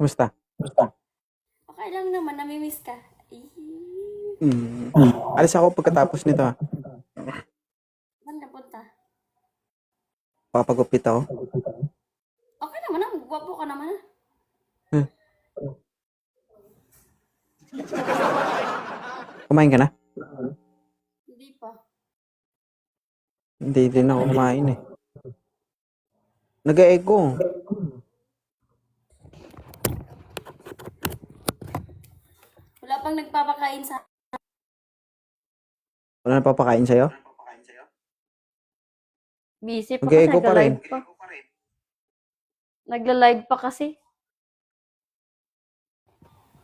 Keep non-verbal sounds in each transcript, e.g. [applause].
Kumusta? Okay lang naman, namimiss ka. Mm. Alis ako pagkatapos nito ah. saan ka punta? Papagupit ako. Okay naman ah, gwapo ka naman ah. Kumain ka na? Hindi pa. Hindi din ako kumain eh. Nag-echo. Wala pang nagpapakain sa... Wala na papakain sa'yo? Busy pa kasi, pa rin. nagla-live pa. Nagla-live pa kasi.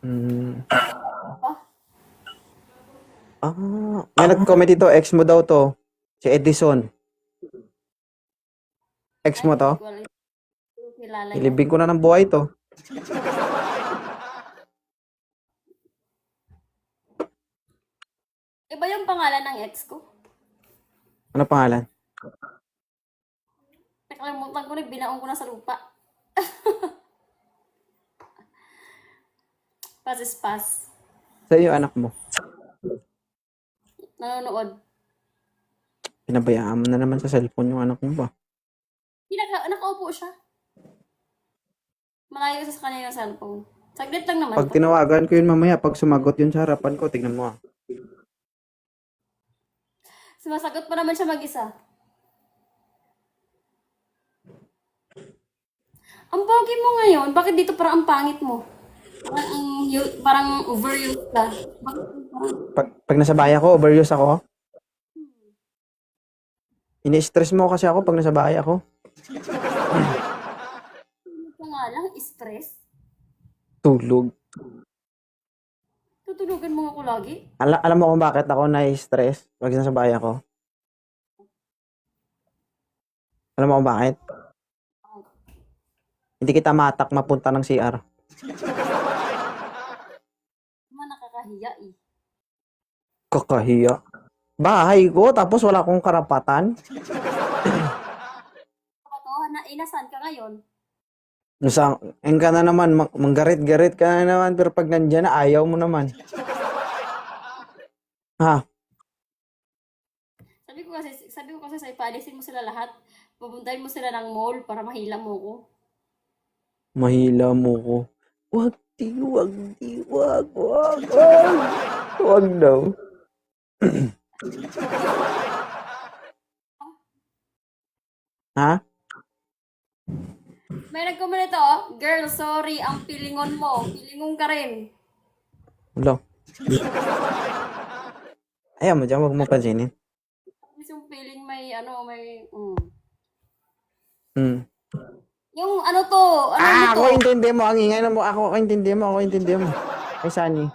Mm. Ah, may nag-comment dito, ex mo daw to. Si Edison. Ex mo to? Kilala niya. Ilibing ko na ng buhay to. [laughs] Iba yung pangalan ng ex ko. Ano pangalan? Nakalimutan ko na, binaon ko na sa lupa. [laughs] pass is pass. Sa iyo anak mo. Nanonood. Pinabayaan mo na naman sa cellphone yung anak mo ba? Hindi, naka, nakaupo siya. Malayo sa kanya yung cellphone. Saglit lang naman. Pag to. tinawagan ko yun mamaya, pag sumagot yun sa harapan ko, tignan mo ah. Sumasagot pa naman siya mag-isa. Ang pogi mo ngayon, bakit dito parang ang pangit mo? Parang, ang parang overused ka. Bakit parang, Pag, pag nasa bahay ako, overuse ako. Ini-stress mo kasi ako pag nasa bahay ako. ka nga lang, stress? Tulog. Tutulugan mo ako lagi? Ala, alam mo kung bakit ako na-stress pag nasa bahay ako? Alam mo kung bakit? Hindi kita matak mapunta ng CR. Naman nakakahiya eh. Kakahiya. Bahay ko, tapos wala akong karapatan. Kapatohan na, inasan ka ngayon? Nasa, ang ka na naman, mang- manggarit-garit ka na naman, pero pag nandyan na, ayaw mo naman. [laughs] Ha? Sabi ko kasi, sabi ko kasi sa'yo, paalisin mo sila lahat. Pupuntahin mo sila ng mall para mahila mo ko. Mahila mo ko. Wag, di, wag, di, wag, wag, wag. Wag daw. [clears throat] ha? May nag-comment ito, oh. Girl, sorry, ang pilingon mo. Pilingon ka rin. Wala. Ayaw mo dyan, wag mo pansinin. Tapos yung feeling may, ano, may, mm. Hmm. Yung ano to, ano Ah, to? ako intindi mo. Ang ingay na mo. Ako, ako intindi mo. Ako intindi mo. Ay, Sunny.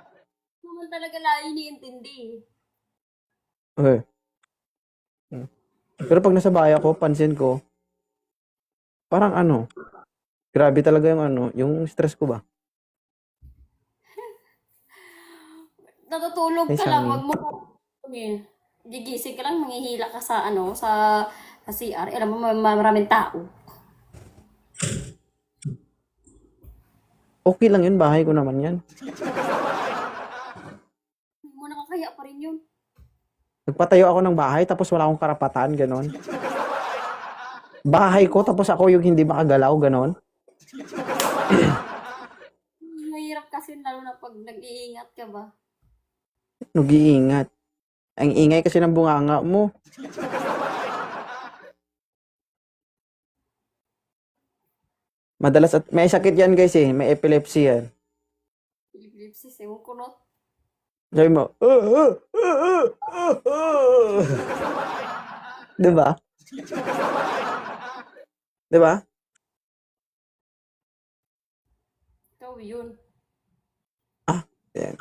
naman talaga lang iniintindi. Okay. Hmm. Pero pag nasa bahay ako, pansin ko, parang ano, grabe talaga yung ano, yung stress ko ba? [laughs] Natutulog Ay, ka lang, wag mo eh, gigising ka lang, manghihila ka sa ano, sa, sa CR. Alam mo, maraming tao. Okay lang yun, bahay ko naman yan. [laughs] Mo nakakaya pa rin yun. Nagpatayo ako ng bahay, tapos wala akong karapatan, ganon. [laughs] Bahay ko, tapos ako yung hindi makagalaw, ganon. Mahirap kasi lalo na pag nag-iingat ka ba. Nag-iingat. Ang ingay kasi ng bunganga mo. Madalas at may sakit yan guys eh, may epilepsy yan. Epilepsis, ewan ko no. Sabi mo, "Ah, ah, ah, ah, ah, ah." Diba? Diba? Yun. Yan.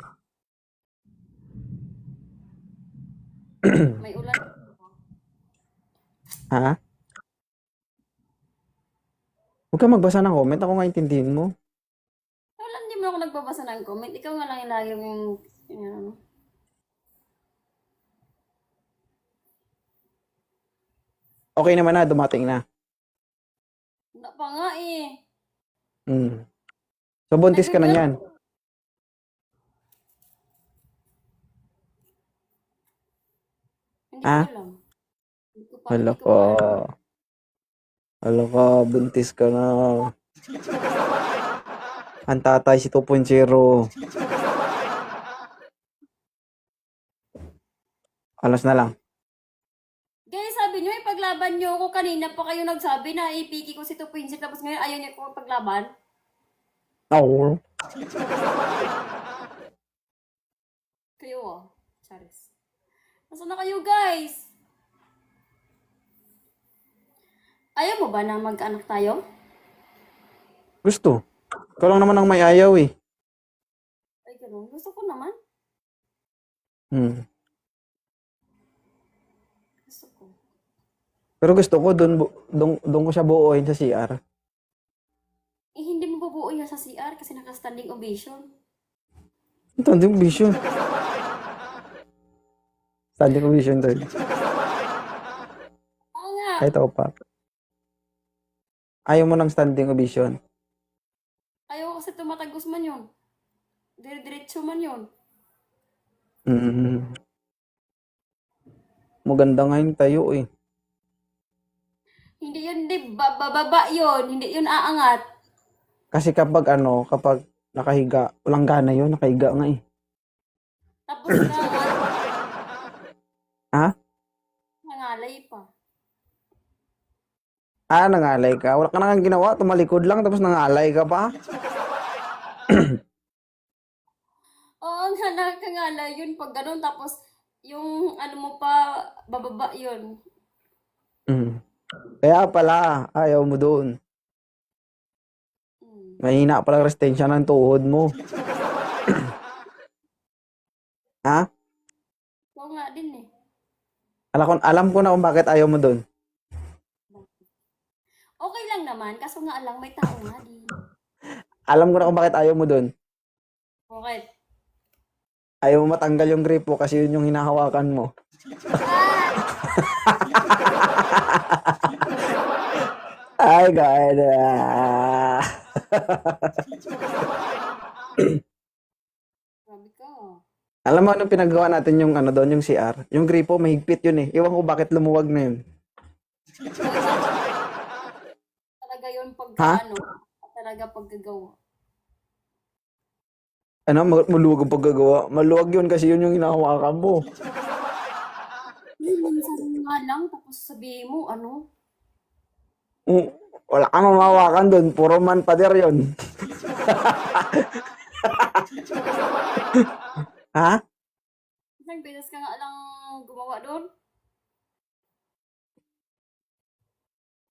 May ulan. Ha? Huwag ka magbasa ng comment, ako nga intindihin mo. Wala, hindi mo ako nagbabasa ng comment. Ikaw nga lang yung lagi yung, yung ano. Okay naman na, dumating na. Wala pa nga eh. Hmm. So, buntis ka na niyan. Hindi Ah? ko alam. Hindi ko pa, Hala hindi ko ka. pa alam. Hala ka, buntis ka na. Ang tatay si 2.0. Alas na lang. Guys, sabi nyo, ipaglaban nyo ako. Kanina pa kayo nagsabi na ipiki ko si 2.0 tapos ngayon ayaw niyo ko paglaban. Oo. Kayo ah. Charis. Nasaan na kayo guys? Ayaw mo ba na mag-anak tayo? Gusto. Ikaw lang naman ang may ayaw eh. Ay, ganun. Gusto ko naman. Hmm. Gusto ko. Pero gusto ko doon doon doon ko siya buuin sa CR. Eh, hindi mo bubuo yan sa CR kasi naka-standing ovation. Standing vision. Standing vision doon. Oo nga. Kahit ako pa. Ayaw mo ng standing ovation. Ayaw kasi tumatagos man yun. Dire-diretso man yun. Mm. Maganda nga yung tayo eh. Hindi yun, hindi bababa yun. Hindi yun aangat. Kasi kapag ano, kapag nakahiga, walang gana yun, nakahiga nga eh. Tapos na, [laughs] Ha? nangalay pa. Ah, nangalay ka. Wala ka na nga ginawa, tumalikod lang tapos nangalay ka pa. [clears throat] Oo nga, nakakangalay yun pag ganun. Tapos, yung ano mo pa, bababa yun. Mm. Kaya pala, ayaw mo doon. Mahina pala resistensya ng tuhod mo. [clears throat] ha? Oo nga din eh. Alam ko, alam ko na kung bakit ayaw mo doon. Okay lang naman, kaso nga lang may tao nga di. [clears throat] Alam ko na kung bakit ayaw mo doon. Bakit? Ayaw mo matanggal yung gripo kasi yun yung hinahawakan mo. [laughs] Ay, God. Grabe ka. Alam mo anong pinagawa natin yung ano doon, yung CR? Yung gripo, mahigpit yun eh. Iwan ko bakit lumuwag na yun. Talaga yun pag Ha? ano, talaga paggagawa. Ano, maluwag ang paggagawa. Maluwag yun kasi yun yung hinahawakan mo. Minsan nga lang, tapos sabihin mo, ano, Mm, Wala kang mahawakan doon. Puro man pader yun. [laughs] ha? isang beses ka nga lang gumawa doon.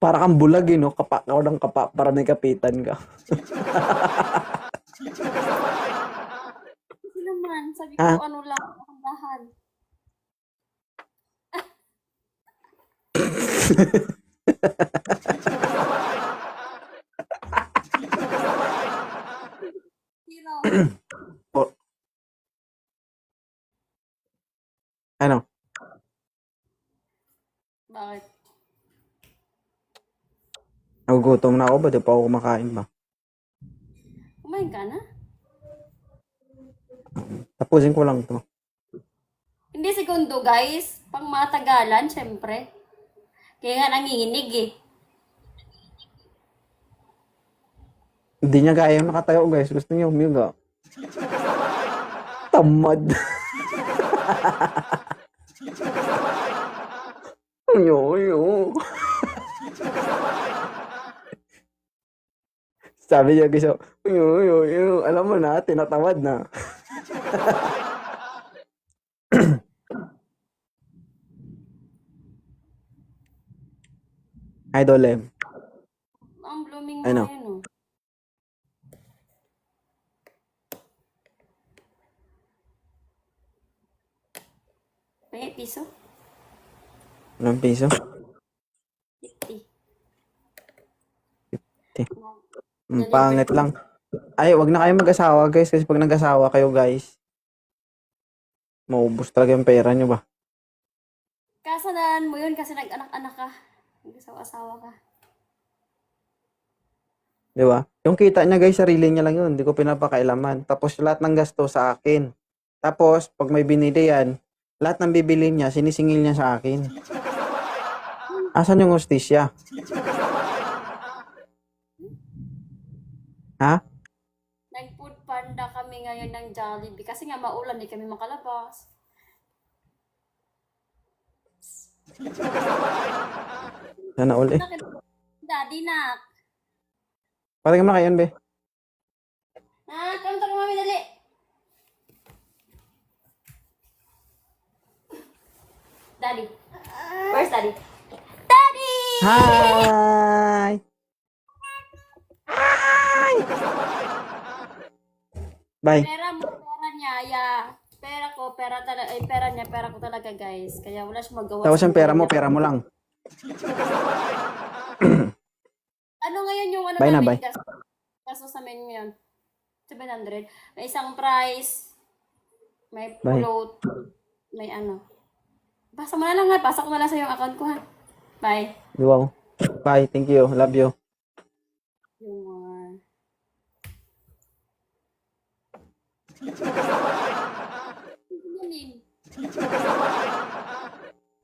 Para kang bulag eh, no? Kapa ka ng kapa para may kapitan ka. Kasi naman, sabi ko, Ha? ano lang, dahan. [laughs] [clears throat] Hero. Ano? Bakit? Nagugutom na ako ba? Di pa ako kumakain ba? Kumain ka na? Tapusin ko lang to. Hindi segundo, guys. Pang matagalan, syempre. Kaya nga nanginginig eh. Hindi niya kaya yung nakatayo, guys. Gusto niya umiga. Tamad. Ayo. Sabi niya, guys, ayo, ayo, ayo. Alam mo na, tinatawad na. [clears throat] Idol M. Ang blooming Ano? May piso? Ilang piso? 50. Ang pangit lang. Ay, wag na kayo mag-asawa, guys. Kasi pag nag-asawa kayo, guys, maubos talaga yung pera nyo ba? Kasalan mo yun kasi nag-anak-anak ka. Nag-asawa-asawa ka. Di ba? Yung kita niya guys, sarili niya lang yun. Hindi ko pinapakailaman. Tapos lahat ng gasto sa akin. Tapos, pag may binili yan, lahat ng bibili niya, sinisingil niya sa akin. Asan yung hostisya? Ha? Nag-food panda kami ngayon ng Jollibee kasi nga maulan, di kami makalabas. Sana. Bakit? Daddy na. Patingin mo na kayo, be. Ah, kanto ka mami, dali. Daddy. Where's daddy? Daddy! Hi! Hi! Bye. Pera mo, pera niya, ya. Pera ko, pera talaga, ay pera niya, pera ko talaga guys. Kaya wala siya magawa. Tapos sa yung pera mo, pera mo lang. [clears throat] Ano ngayon yung ano Bye na, bye. Gas, gastos namin ngayon. 700. May isang price. May Bye. float. May ano. Basa mo na lang ha. Basa ko na lang sa yung account ko ha. Bye. Wow. Bye. Thank you. Love you. Yung. Ganun.